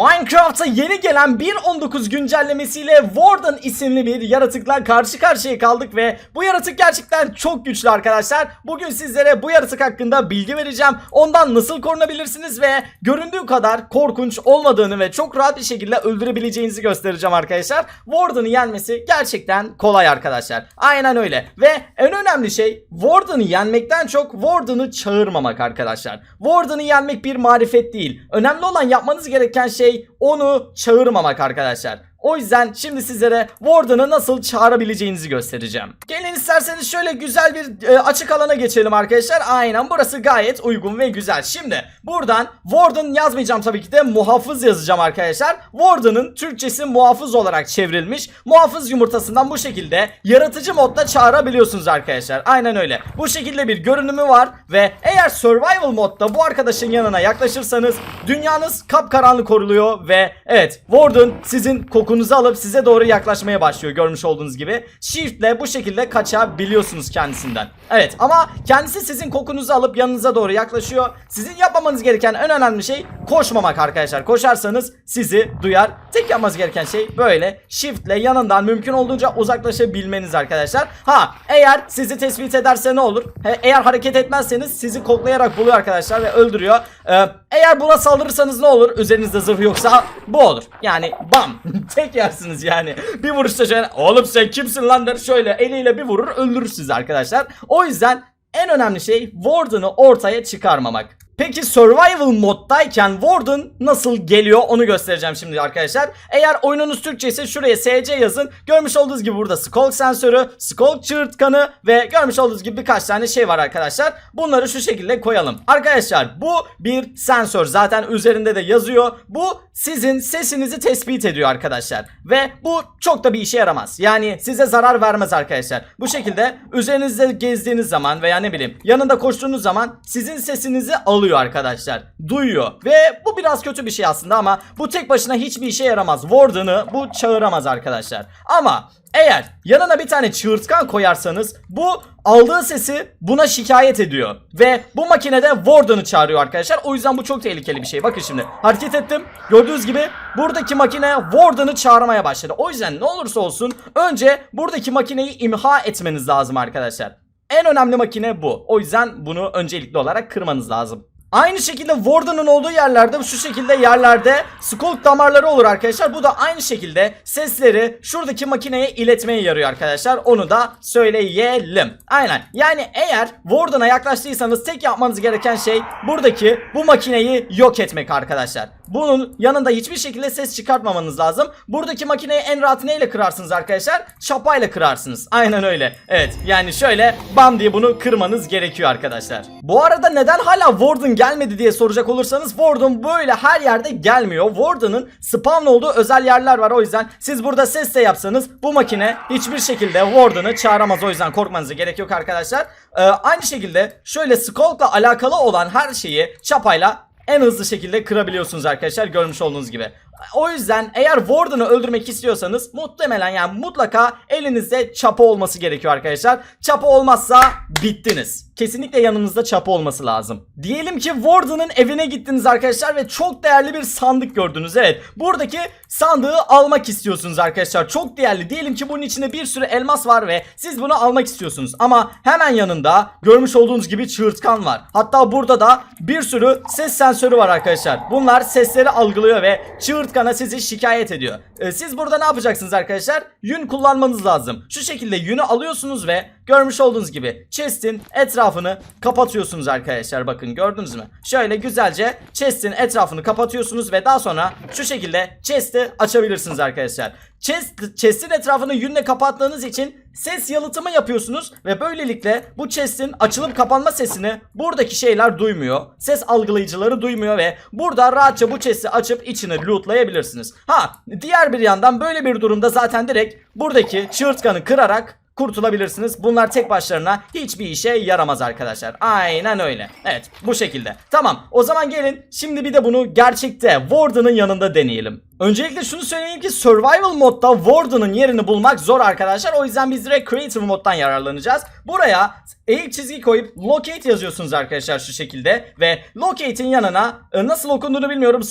Minecraft'a yeni gelen 1.19 güncellemesiyle Warden isimli bir yaratıkla karşı karşıya kaldık ve bu yaratık gerçekten çok güçlü arkadaşlar. Bugün sizlere bu yaratık hakkında bilgi vereceğim. Ondan nasıl korunabilirsiniz ve göründüğü kadar korkunç olmadığını ve çok rahat bir şekilde öldürebileceğinizi göstereceğim arkadaşlar. Warden'ı yenmesi gerçekten kolay arkadaşlar. Aynen öyle. Ve en önemli şey Warden'ı yenmekten çok Warden'ı çağırmamak arkadaşlar. Warden'ı yenmek bir marifet değil. Önemli olan yapmanız gereken şey onu çağırmamak arkadaşlar. O yüzden şimdi sizlere Warden'ı nasıl çağırabileceğinizi göstereceğim. Gelin isterseniz şöyle güzel bir e, açık alana geçelim arkadaşlar. Aynen burası gayet uygun ve güzel. Şimdi buradan Warden yazmayacağım tabii ki de muhafız yazacağım arkadaşlar. Warden'ın Türkçesi muhafız olarak çevrilmiş. Muhafız yumurtasından bu şekilde yaratıcı modda çağırabiliyorsunuz arkadaşlar. Aynen öyle. Bu şekilde bir görünümü var ve eğer survival modda bu arkadaşın yanına yaklaşırsanız dünyanız kapkaranlık oluyor ve evet Warden sizin kokunuzu alıp size doğru yaklaşmaya başlıyor görmüş olduğunuz gibi. Shift ile bu şekilde kaçabiliyorsunuz kendisinden. Evet ama kendisi sizin kokunuzu alıp yanınıza doğru yaklaşıyor. Sizin yapmamanız gereken en önemli şey koşmamak arkadaşlar. Koşarsanız sizi duyar. Tek yapmanız gereken şey böyle shift ile yanından mümkün olduğunca uzaklaşabilmeniz arkadaşlar. Ha eğer sizi tespit ederse ne olur? He, eğer hareket etmezseniz sizi koklayarak buluyor arkadaşlar ve öldürüyor. Ee, eğer buna saldırırsanız ne olur? Üzerinizde zırh yoksa bu olur. Yani bam tek yersiniz yani. Bir vuruşta şöyle oğlum sen kimsin lan der şöyle eliyle bir vurur öldürür sizi arkadaşlar. O yüzden en önemli şey Warden'ı ortaya çıkarmamak. Peki survival moddayken Warden nasıl geliyor onu göstereceğim şimdi arkadaşlar. Eğer oyununuz Türkçe ise şuraya SC yazın. Görmüş olduğunuz gibi burada Skulk sensörü, Skulk çığırtkanı ve görmüş olduğunuz gibi birkaç tane şey var arkadaşlar. Bunları şu şekilde koyalım. Arkadaşlar bu bir sensör zaten üzerinde de yazıyor. Bu sizin sesinizi tespit ediyor arkadaşlar. Ve bu çok da bir işe yaramaz. Yani size zarar vermez arkadaşlar. Bu şekilde üzerinizde gezdiğiniz zaman veya ne bileyim yanında koştuğunuz zaman sizin sesinizi alıyor arkadaşlar. Duyuyor. Ve bu biraz kötü bir şey aslında ama bu tek başına hiçbir işe yaramaz. Warden'ı bu çağıramaz arkadaşlar. Ama eğer yanına bir tane çığırtkan koyarsanız bu aldığı sesi buna şikayet ediyor. Ve bu makinede Warden'ı çağırıyor arkadaşlar. O yüzden bu çok tehlikeli bir şey. Bakın şimdi hareket ettim. Gördüğünüz gibi buradaki makine Warden'ı çağırmaya başladı. O yüzden ne olursa olsun önce buradaki makineyi imha etmeniz lazım arkadaşlar. En önemli makine bu. O yüzden bunu öncelikli olarak kırmanız lazım. Aynı şekilde Warden'ın olduğu yerlerde şu şekilde yerlerde Skulk damarları olur arkadaşlar. Bu da aynı şekilde sesleri şuradaki makineye iletmeye yarıyor arkadaşlar. Onu da söyleyelim. Aynen. Yani eğer Warden'a yaklaştıysanız tek yapmanız gereken şey buradaki bu makineyi yok etmek arkadaşlar. Bunun yanında hiçbir şekilde ses çıkartmamanız lazım. Buradaki makineyi en rahat neyle kırarsınız arkadaşlar? Çapayla kırarsınız. Aynen öyle. Evet yani şöyle bam diye bunu kırmanız gerekiyor arkadaşlar. Bu arada neden hala Warden gelmedi diye soracak olursanız Warden böyle her yerde gelmiyor. Warden'ın spawn olduğu özel yerler var. O yüzden siz burada ses de yapsanız bu makine hiçbir şekilde Warden'ı çağıramaz. O yüzden korkmanıza gerek yok arkadaşlar. Ee, aynı şekilde şöyle Skulk'la alakalı olan her şeyi çapayla en hızlı şekilde kırabiliyorsunuz arkadaşlar görmüş olduğunuz gibi. O yüzden eğer Warden'ı öldürmek istiyorsanız muhtemelen yani mutlaka elinizde çapa olması gerekiyor arkadaşlar. Çapa olmazsa bittiniz. Kesinlikle yanınızda çapa olması lazım. Diyelim ki Warden'ın evine gittiniz arkadaşlar ve çok değerli bir sandık gördünüz. Evet buradaki sandığı almak istiyorsunuz arkadaşlar. Çok değerli. Diyelim ki bunun içinde bir sürü elmas var ve siz bunu almak istiyorsunuz. Ama hemen yanında görmüş olduğunuz gibi çığırtkan var. Hatta burada da bir sürü ses sensörü var arkadaşlar. Bunlar sesleri algılıyor ve çığırtkana sizi şikayet ediyor. Ee, siz burada ne yapacaksınız arkadaşlar? Yün kullanmanız lazım. Şu şekilde yünü alıyorsunuz ve görmüş olduğunuz gibi chest'in etrafını kapatıyorsunuz arkadaşlar. Bakın gördünüz mü? Şöyle güzelce chest'in etrafını kapatıyorsunuz ve daha sonra şu şekilde chest'i açabilirsiniz arkadaşlar. Chest, etrafını yünle kapattığınız için ses yalıtımı yapıyorsunuz ve böylelikle bu chest'in açılıp kapanma sesini buradaki şeyler duymuyor. Ses algılayıcıları duymuyor ve burada rahatça bu chest'i açıp içini lootlayabilirsiniz. Ha diğer bir yandan böyle bir durumda zaten direkt buradaki çığırtkanı kırarak kurtulabilirsiniz. Bunlar tek başlarına hiçbir işe yaramaz arkadaşlar. Aynen öyle. Evet bu şekilde. Tamam o zaman gelin şimdi bir de bunu gerçekte Warden'ın yanında deneyelim. Öncelikle şunu söyleyeyim ki Survival modda Warden'ın yerini bulmak zor arkadaşlar. O yüzden biz direkt Creative moddan yararlanacağız. Buraya eğik çizgi koyup Locate yazıyorsunuz arkadaşlar şu şekilde. Ve Locate'in yanına e, nasıl okunduğunu bilmiyorum.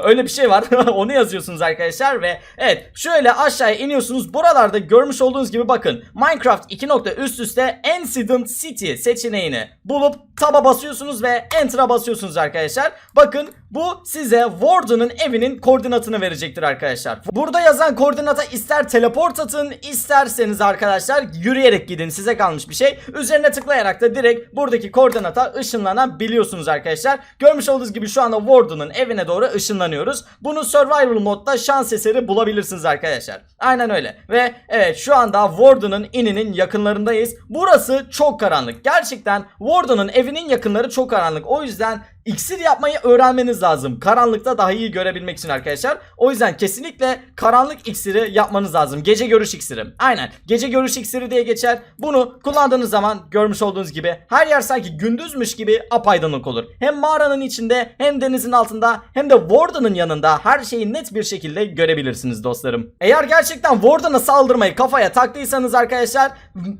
Öyle bir şey var. Onu yazıyorsunuz arkadaşlar. Ve evet şöyle aşağıya iniyorsunuz. Buralarda görmüş olduğunuz gibi bakın. Minecraft 2 nokta üst üste Ancient City seçeneğini bulup taba basıyorsunuz ve Enter'a basıyorsunuz arkadaşlar. Bakın bu size Warden'ın evinin koordinatını verecektir arkadaşlar. Burada yazan koordinata ister teleport atın isterseniz arkadaşlar yürüyerek gidin size kalmış bir şey. Üzerine tıklayarak da direkt buradaki koordinata ışınlanabiliyorsunuz arkadaşlar. Görmüş olduğunuz gibi şu anda Warden'ın evine doğru ışınlanıyoruz. Bunu Survival modda şans eseri bulabilirsiniz arkadaşlar. Aynen öyle. Ve evet şu anda Warden'ın ininin yakınlarındayız. Burası çok karanlık. Gerçekten Warden'ın evinin yakınları çok karanlık. O yüzden İksir yapmayı öğrenmeniz lazım. Karanlıkta daha iyi görebilmek için arkadaşlar. O yüzden kesinlikle karanlık iksiri yapmanız lazım. Gece görüş iksiri. Aynen. Gece görüş iksiri diye geçer. Bunu kullandığınız zaman görmüş olduğunuz gibi her yer sanki gündüzmüş gibi apaydınlık olur. Hem mağaranın içinde hem denizin altında hem de Warden'ın yanında her şeyi net bir şekilde görebilirsiniz dostlarım. Eğer gerçekten Warden'a saldırmayı kafaya taktıysanız arkadaşlar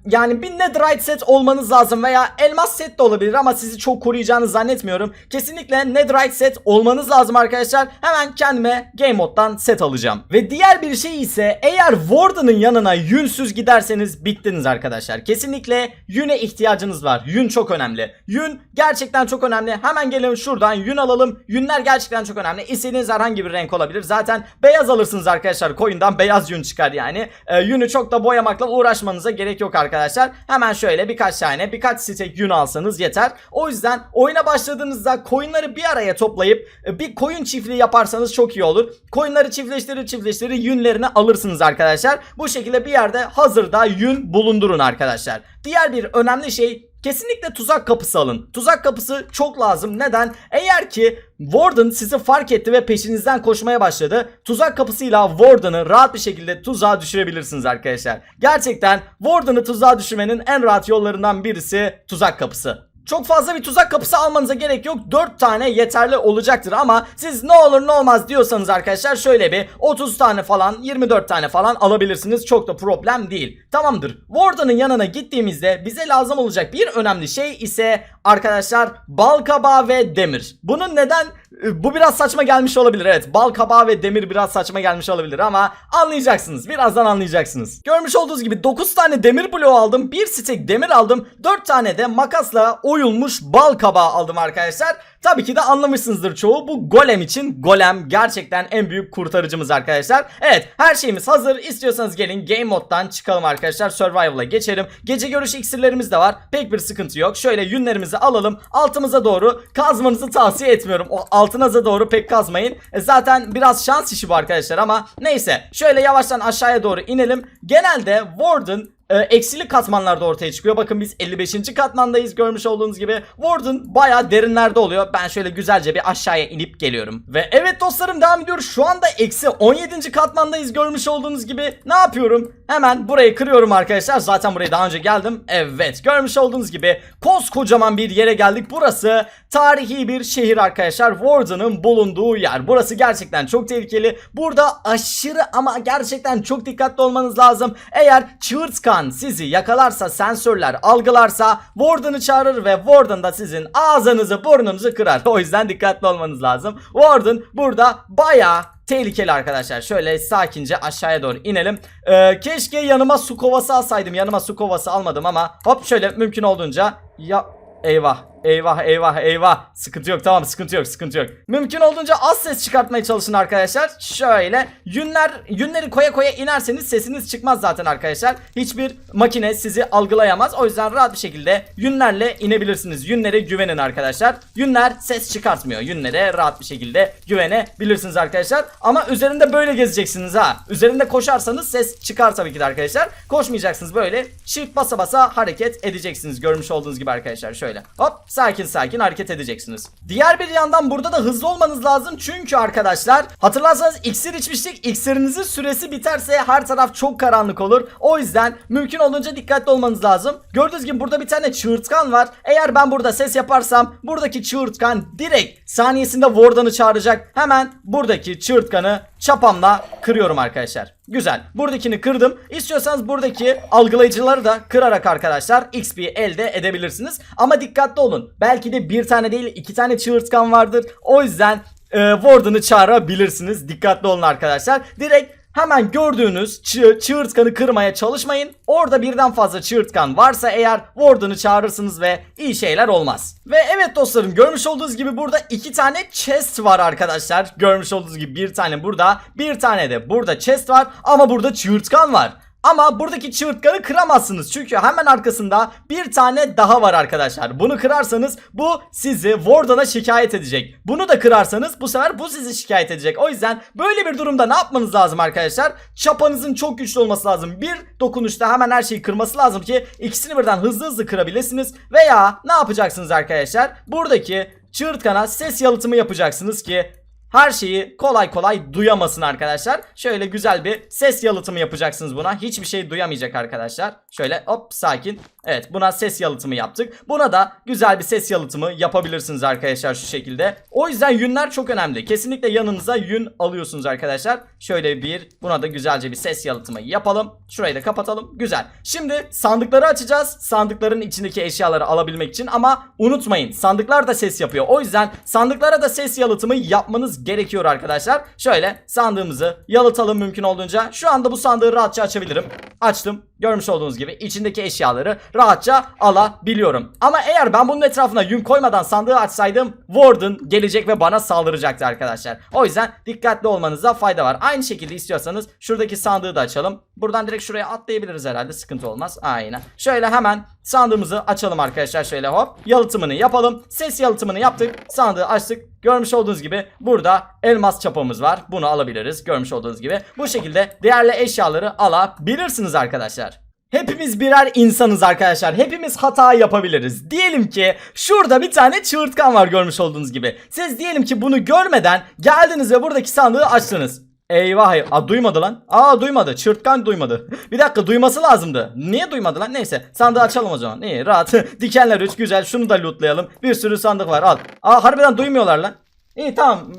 yani bir netherite set olmanız lazım veya elmas set de olabilir ama sizi çok koruyacağını zannetmiyorum. Kesinlikle netherite set olmanız lazım arkadaşlar. Hemen kendime game moddan set alacağım. Ve diğer bir şey ise eğer Warden'ın yanına yünsüz giderseniz bittiniz arkadaşlar. Kesinlikle yüne ihtiyacınız var. Yün çok önemli. Yün gerçekten çok önemli. Hemen gelin şuradan yün alalım. Yünler gerçekten çok önemli. İstediğiniz herhangi bir renk olabilir. Zaten beyaz alırsınız arkadaşlar. Koyundan beyaz yün çıkar yani. Ee, yünü çok da boyamakla uğraşmanıza gerek yok arkadaşlar. Hemen şöyle birkaç tane birkaç stek yün alsanız yeter. O yüzden oyuna başladığınızda koyunları bir araya toplayıp e, bir koyun çiftliği yaparsanız çok iyi olur. Koyunları çiftleştirir çiftleştirir yünlerini alırsınız arkadaşlar. Bu şekilde bir yerde hazırda yün bulundurun arkadaşlar. Diğer bir önemli şey Kesinlikle tuzak kapısı alın. Tuzak kapısı çok lazım. Neden? Eğer ki Warden sizi fark etti ve peşinizden koşmaya başladı. Tuzak kapısıyla Warden'ı rahat bir şekilde tuzağa düşürebilirsiniz arkadaşlar. Gerçekten Warden'ı tuzağa düşürmenin en rahat yollarından birisi tuzak kapısı. Çok fazla bir tuzak kapısı almanıza gerek yok. 4 tane yeterli olacaktır ama siz ne olur ne olmaz diyorsanız arkadaşlar şöyle bir 30 tane falan 24 tane falan alabilirsiniz. Çok da problem değil. Tamamdır. Warden'ın yanına gittiğimizde bize lazım olacak bir önemli şey ise arkadaşlar bal kabağı ve demir. Bunun neden bu biraz saçma gelmiş olabilir evet. Bal kabağı ve demir biraz saçma gelmiş olabilir ama anlayacaksınız. Birazdan anlayacaksınız. Görmüş olduğunuz gibi 9 tane demir bloğu aldım. 1 stek demir aldım. 4 tane de makasla oyulmuş bal kabağı aldım arkadaşlar. Tabii ki de anlamışsınızdır çoğu. Bu golem için golem gerçekten en büyük kurtarıcımız arkadaşlar. Evet her şeyimiz hazır. İstiyorsanız gelin game moddan çıkalım arkadaşlar. Survival'a geçelim. Gece görüş iksirlerimiz de var. Pek bir sıkıntı yok. Şöyle yünlerimizi alalım. Altımıza doğru kazmanızı tavsiye etmiyorum. O altınıza doğru pek kazmayın. E, zaten biraz şans işi bu arkadaşlar ama neyse. Şöyle yavaştan aşağıya doğru inelim. Genelde Warden e, eksili katmanlarda ortaya çıkıyor. Bakın biz 55. katmandayız görmüş olduğunuz gibi. Warden baya derinlerde oluyor. Ben şöyle güzelce bir aşağıya inip geliyorum. Ve evet dostlarım devam ediyoruz. Şu anda eksi 17. katmandayız görmüş olduğunuz gibi. Ne yapıyorum? Hemen burayı kırıyorum arkadaşlar. Zaten buraya daha önce geldim. Evet görmüş olduğunuz gibi koskocaman bir yere geldik. Burası tarihi bir şehir arkadaşlar. Warden'ın bulunduğu yer. Burası gerçekten çok tehlikeli. Burada aşırı ama gerçekten çok dikkatli olmanız lazım. Eğer çığırtkan sizi yakalarsa sensörler algılarsa Warden'ı çağırır ve Warden da sizin ağzınızı burnunuzu kırar. O yüzden dikkatli olmanız lazım. Warden burada bayağı tehlikeli arkadaşlar. Şöyle sakince aşağıya doğru inelim. Ee, keşke yanıma su kovası alsaydım. Yanıma su kovası almadım ama hop şöyle mümkün olduğunca ya eyvah Eyvah eyvah eyvah. Sıkıntı yok tamam sıkıntı yok sıkıntı yok. Mümkün olduğunca az ses çıkartmaya çalışın arkadaşlar. Şöyle yünler yünleri koya koya inerseniz sesiniz çıkmaz zaten arkadaşlar. Hiçbir makine sizi algılayamaz. O yüzden rahat bir şekilde yünlerle inebilirsiniz. Yünlere güvenin arkadaşlar. Yünler ses çıkartmıyor. Yünlere rahat bir şekilde güvenebilirsiniz arkadaşlar. Ama üzerinde böyle gezeceksiniz ha. Üzerinde koşarsanız ses çıkar tabii ki de arkadaşlar. Koşmayacaksınız böyle. Shift basa basa hareket edeceksiniz. Görmüş olduğunuz gibi arkadaşlar şöyle. Hop sakin sakin hareket edeceksiniz. Diğer bir yandan burada da hızlı olmanız lazım çünkü arkadaşlar hatırlarsanız iksir içmiştik. İksirinizin süresi biterse her taraf çok karanlık olur. O yüzden mümkün olduğunca dikkatli olmanız lazım. Gördüğünüz gibi burada bir tane çığırtkan var. Eğer ben burada ses yaparsam buradaki çığırtkan direkt saniyesinde Warden'ı çağıracak. Hemen buradaki çığırtkanı çapamla kırıyorum arkadaşlar. Güzel. Buradakini kırdım. İstiyorsanız buradaki algılayıcıları da kırarak arkadaşlar XP elde edebilirsiniz. Ama dikkatli olun. Belki de bir tane değil iki tane çığırtkan vardır. O yüzden e, Warden'ı çağırabilirsiniz. Dikkatli olun arkadaşlar. Direkt Hemen gördüğünüz çığ, çığırtkanı kırmaya çalışmayın. Orada birden fazla çığırtkan varsa eğer Warden'ı çağırırsınız ve iyi şeyler olmaz. Ve evet dostlarım görmüş olduğunuz gibi burada iki tane chest var arkadaşlar. Görmüş olduğunuz gibi bir tane burada bir tane de burada chest var ama burada çığırtkan var. Ama buradaki çığırtkanı kıramazsınız. Çünkü hemen arkasında bir tane daha var arkadaşlar. Bunu kırarsanız bu sizi Warden'a şikayet edecek. Bunu da kırarsanız bu sefer bu sizi şikayet edecek. O yüzden böyle bir durumda ne yapmanız lazım arkadaşlar? Çapanızın çok güçlü olması lazım. Bir dokunuşta hemen her şeyi kırması lazım ki ikisini birden hızlı hızlı kırabilirsiniz. Veya ne yapacaksınız arkadaşlar? Buradaki çığırtkana ses yalıtımı yapacaksınız ki her şeyi kolay kolay duyamasın arkadaşlar. Şöyle güzel bir ses yalıtımı yapacaksınız buna. Hiçbir şey duyamayacak arkadaşlar. Şöyle hop sakin. Evet buna ses yalıtımı yaptık. Buna da güzel bir ses yalıtımı yapabilirsiniz arkadaşlar şu şekilde. O yüzden yünler çok önemli. Kesinlikle yanınıza yün alıyorsunuz arkadaşlar. Şöyle bir buna da güzelce bir ses yalıtımı yapalım. Şurayı da kapatalım. Güzel. Şimdi sandıkları açacağız. Sandıkların içindeki eşyaları alabilmek için ama unutmayın sandıklar da ses yapıyor. O yüzden sandıklara da ses yalıtımı yapmanız gerekiyor arkadaşlar. Şöyle sandığımızı yalıtalım mümkün olduğunca. Şu anda bu sandığı rahatça açabilirim. Açtım. Görmüş olduğunuz gibi içindeki eşyaları rahatça alabiliyorum. Ama eğer ben bunun etrafına yün koymadan sandığı açsaydım Warden gelecek ve bana saldıracaktı arkadaşlar. O yüzden dikkatli olmanıza fayda var. Aynı şekilde istiyorsanız şuradaki sandığı da açalım. Buradan direkt şuraya atlayabiliriz herhalde sıkıntı olmaz. Aynen. Şöyle hemen sandığımızı açalım arkadaşlar şöyle hop. Yalıtımını yapalım. Ses yalıtımını yaptık. Sandığı açtık. Görmüş olduğunuz gibi burada elmas çapamız var. Bunu alabiliriz. Görmüş olduğunuz gibi. Bu şekilde değerli eşyaları alabilirsiniz arkadaşlar. Hepimiz birer insanız arkadaşlar. Hepimiz hata yapabiliriz. Diyelim ki şurada bir tane çığırtkan var görmüş olduğunuz gibi. Siz diyelim ki bunu görmeden geldiniz ve buradaki sandığı açtınız. Eyvah. Aa duymadı lan. Aa duymadı. Çırtkan duymadı. bir dakika duyması lazımdı. Niye duymadı lan? Neyse. Sandığı açalım o zaman. İyi rahat. Dikenler 3 güzel. Şunu da lootlayalım. Bir sürü sandık var. Al. Aa harbiden duymuyorlar lan. İyi tamam.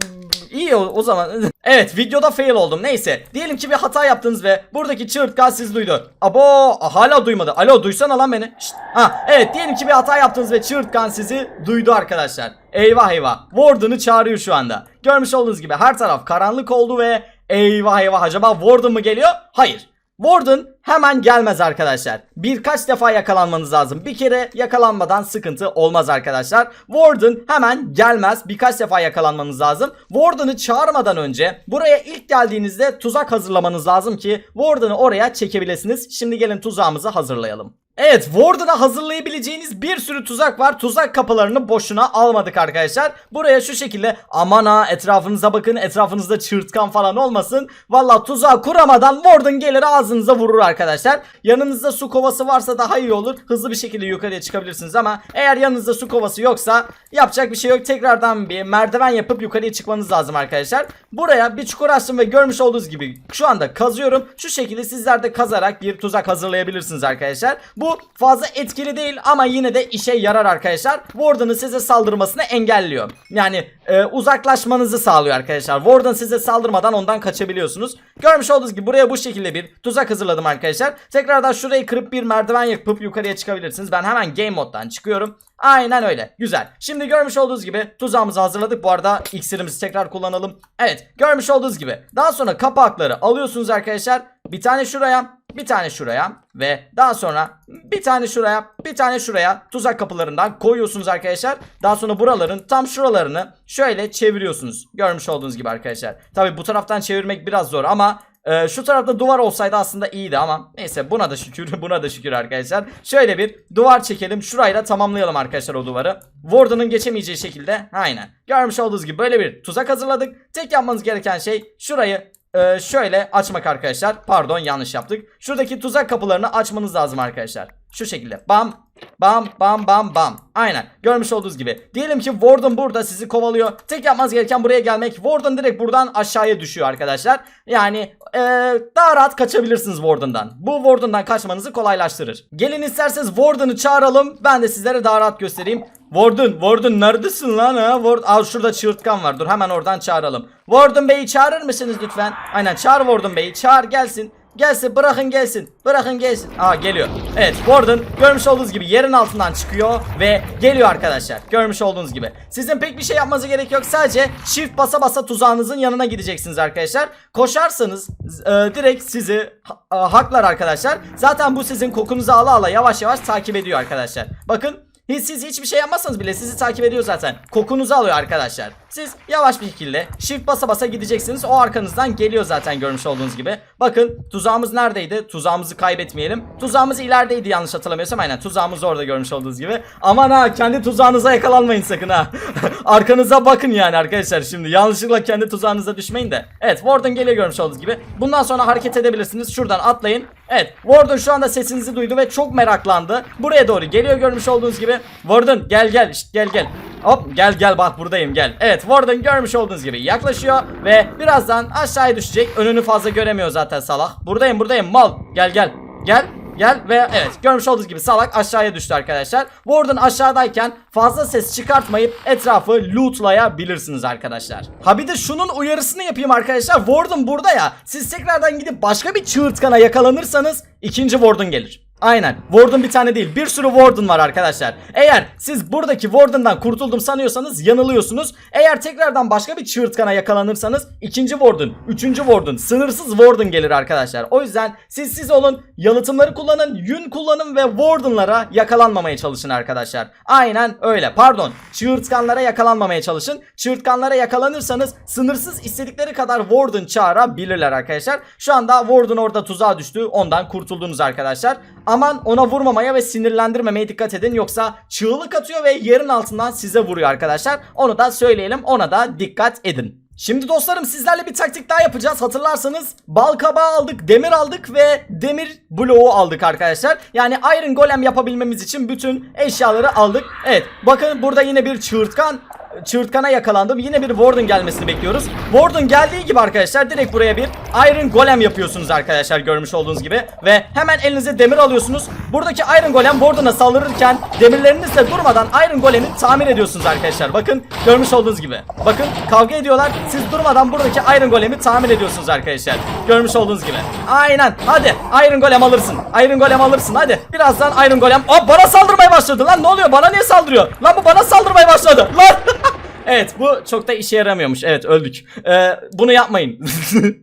İyi o, o zaman. evet videoda fail oldum. Neyse. Diyelim ki bir hata yaptınız ve buradaki çığırtkan sizi duydu. Abo hala duymadı. Alo duysana lan beni. Şşt. Ha evet diyelim ki bir hata yaptınız ve çığırtkan sizi duydu arkadaşlar. Eyvah eyvah. Warden'ı çağırıyor şu anda. Görmüş olduğunuz gibi her taraf karanlık oldu ve eyvah eyvah acaba Warden mı geliyor? Hayır. Warden hemen gelmez arkadaşlar. Birkaç defa yakalanmanız lazım. Bir kere yakalanmadan sıkıntı olmaz arkadaşlar. Warden hemen gelmez. Birkaç defa yakalanmanız lazım. Warden'ı çağırmadan önce buraya ilk geldiğinizde tuzak hazırlamanız lazım ki Warden'ı oraya çekebilirsiniz. Şimdi gelin tuzağımızı hazırlayalım. Evet Warden'a hazırlayabileceğiniz bir sürü tuzak var. Tuzak kapılarını boşuna almadık arkadaşlar. Buraya şu şekilde aman ha etrafınıza bakın etrafınızda çırtkan falan olmasın. Valla tuzağı kuramadan Warden gelir ağzınıza vurur arkadaşlar. Yanınızda su kovası varsa daha iyi olur. Hızlı bir şekilde yukarıya çıkabilirsiniz ama eğer yanınızda su kovası yoksa yapacak bir şey yok. Tekrardan bir merdiven yapıp yukarıya çıkmanız lazım arkadaşlar. Buraya bir çukur açtım ve görmüş olduğunuz gibi şu anda kazıyorum. Şu şekilde sizler de kazarak bir tuzak hazırlayabilirsiniz arkadaşlar. Bu fazla etkili değil ama yine de işe yarar arkadaşlar. Warden'ın size saldırmasını engelliyor. Yani e, uzaklaşmanızı sağlıyor arkadaşlar. Warden size saldırmadan ondan kaçabiliyorsunuz. Görmüş olduğunuz gibi buraya bu şekilde bir tuzak hazırladım arkadaşlar. Tekrardan şurayı kırıp bir merdiven yapıp yukarıya çıkabilirsiniz. Ben hemen game moddan çıkıyorum. Aynen öyle. Güzel. Şimdi görmüş olduğunuz gibi tuzağımızı hazırladık. Bu arada iksirimizi tekrar kullanalım. Evet. Görmüş olduğunuz gibi. Daha sonra kapakları alıyorsunuz arkadaşlar. Bir tane şuraya, bir tane şuraya ve daha sonra bir tane şuraya, bir tane şuraya tuzak kapılarından koyuyorsunuz arkadaşlar. Daha sonra buraların tam şuralarını şöyle çeviriyorsunuz. Görmüş olduğunuz gibi arkadaşlar. Tabi bu taraftan çevirmek biraz zor ama ee, şu tarafta duvar olsaydı aslında iyiydi ama neyse buna da şükür buna da şükür arkadaşlar. Şöyle bir duvar çekelim şurayla tamamlayalım arkadaşlar o duvarı. Warden'ın geçemeyeceği şekilde aynen. Görmüş olduğunuz gibi böyle bir tuzak hazırladık. Tek yapmanız gereken şey şurayı e, şöyle açmak arkadaşlar. Pardon yanlış yaptık. Şuradaki tuzak kapılarını açmanız lazım arkadaşlar. Şu şekilde bam Bam bam bam bam. Aynen. Görmüş olduğunuz gibi. Diyelim ki Warden burada sizi kovalıyor. Tek yapmanız gereken buraya gelmek. Warden direkt buradan aşağıya düşüyor arkadaşlar. Yani eee, daha rahat kaçabilirsiniz Warden'dan. Bu Warden'dan kaçmanızı kolaylaştırır. Gelin isterseniz Warden'ı çağıralım. Ben de sizlere daha rahat göstereyim. Warden, Warden neredesin lan ha? Warden, Aa, şurada çığırtkan var. Dur hemen oradan çağıralım. Warden Bey'i çağırır mısınız lütfen? Aynen çağır Warden Bey'i. Çağır gelsin. Gelsin bırakın gelsin. Bırakın gelsin. Aa geliyor. Evet Warden görmüş olduğunuz gibi yerin altından çıkıyor ve geliyor arkadaşlar. Görmüş olduğunuz gibi. Sizin pek bir şey yapmanıza gerek yok. Sadece shift basa basa tuzağınızın yanına gideceksiniz arkadaşlar. Koşarsanız e, direkt sizi e, haklar arkadaşlar. Zaten bu sizin kokunuzu ala ala yavaş yavaş takip ediyor arkadaşlar. Bakın siz hiçbir şey yapmazsanız bile sizi takip ediyor zaten. Kokunuzu alıyor arkadaşlar. Siz yavaş bir şekilde shift basa basa gideceksiniz. O arkanızdan geliyor zaten görmüş olduğunuz gibi. Bakın tuzağımız neredeydi? Tuzağımızı kaybetmeyelim. Tuzağımız ilerideydi yanlış hatırlamıyorsam. Aynen tuzağımız orada görmüş olduğunuz gibi. Aman ha kendi tuzağınıza yakalanmayın sakın ha. Arkanıza bakın yani arkadaşlar şimdi. Yanlışlıkla kendi tuzağınıza düşmeyin de. Evet Warden geliyor görmüş olduğunuz gibi. Bundan sonra hareket edebilirsiniz. Şuradan atlayın. Evet Warden şu anda sesinizi duydu ve çok meraklandı. Buraya doğru geliyor görmüş olduğunuz gibi. Warden gel gel şşt, gel gel. Hop gel gel bak buradayım gel. Evet Warden görmüş olduğunuz gibi yaklaşıyor ve birazdan aşağıya düşecek. Önünü fazla göremiyor zaten salak. Buradayım buradayım mal. Gel gel. Gel. Gel ve evet görmüş olduğunuz gibi salak aşağıya düştü arkadaşlar. Warden aşağıdayken fazla ses çıkartmayıp etrafı lootlayabilirsiniz arkadaşlar. Ha bir de şunun uyarısını yapayım arkadaşlar. Warden burada ya. Siz tekrardan gidip başka bir çığırtkana yakalanırsanız ikinci Warden gelir. Aynen. Warden bir tane değil. Bir sürü Warden var arkadaşlar. Eğer siz buradaki Warden'dan kurtuldum sanıyorsanız yanılıyorsunuz. Eğer tekrardan başka bir çığırtkana yakalanırsanız ikinci Warden, üçüncü Warden, sınırsız Warden gelir arkadaşlar. O yüzden siz siz olun, yalıtımları kullanın, yün kullanın ve Warden'lara yakalanmamaya çalışın arkadaşlar. Aynen öyle. Pardon. Çığırtkanlara yakalanmamaya çalışın. Çığırtkanlara yakalanırsanız sınırsız istedikleri kadar Warden çağırabilirler arkadaşlar. Şu anda Warden orada tuzağa düştü. Ondan kurtuldunuz arkadaşlar. Aman ona vurmamaya ve sinirlendirmemeye dikkat edin. Yoksa çığlık atıyor ve yerin altından size vuruyor arkadaşlar. Onu da söyleyelim. Ona da dikkat edin. Şimdi dostlarım sizlerle bir taktik daha yapacağız. Hatırlarsanız bal kabağı aldık, demir aldık ve demir bloğu aldık arkadaşlar. Yani Iron Golem yapabilmemiz için bütün eşyaları aldık. Evet bakın burada yine bir çığırtkan çığırtkana yakalandım. Yine bir Warden gelmesini bekliyoruz. Warden geldiği gibi arkadaşlar direkt buraya bir Iron Golem yapıyorsunuz arkadaşlar görmüş olduğunuz gibi. Ve hemen elinize demir alıyorsunuz. Buradaki Iron Golem Warden'a saldırırken demirlerinizle durmadan Iron Golem'i tamir ediyorsunuz arkadaşlar. Bakın görmüş olduğunuz gibi. Bakın kavga ediyorlar. Siz durmadan buradaki Iron Golem'i tamir ediyorsunuz arkadaşlar. Görmüş olduğunuz gibi. Aynen. Hadi Iron Golem alırsın. Iron Golem alırsın hadi. Birazdan Iron Golem. Aa bana saldırmaya başladı lan. Ne oluyor? Bana niye saldırıyor? Lan bu bana saldırmaya başladı. Lan. Evet bu çok da işe yaramıyormuş. Evet öldük. Ee, bunu yapmayın.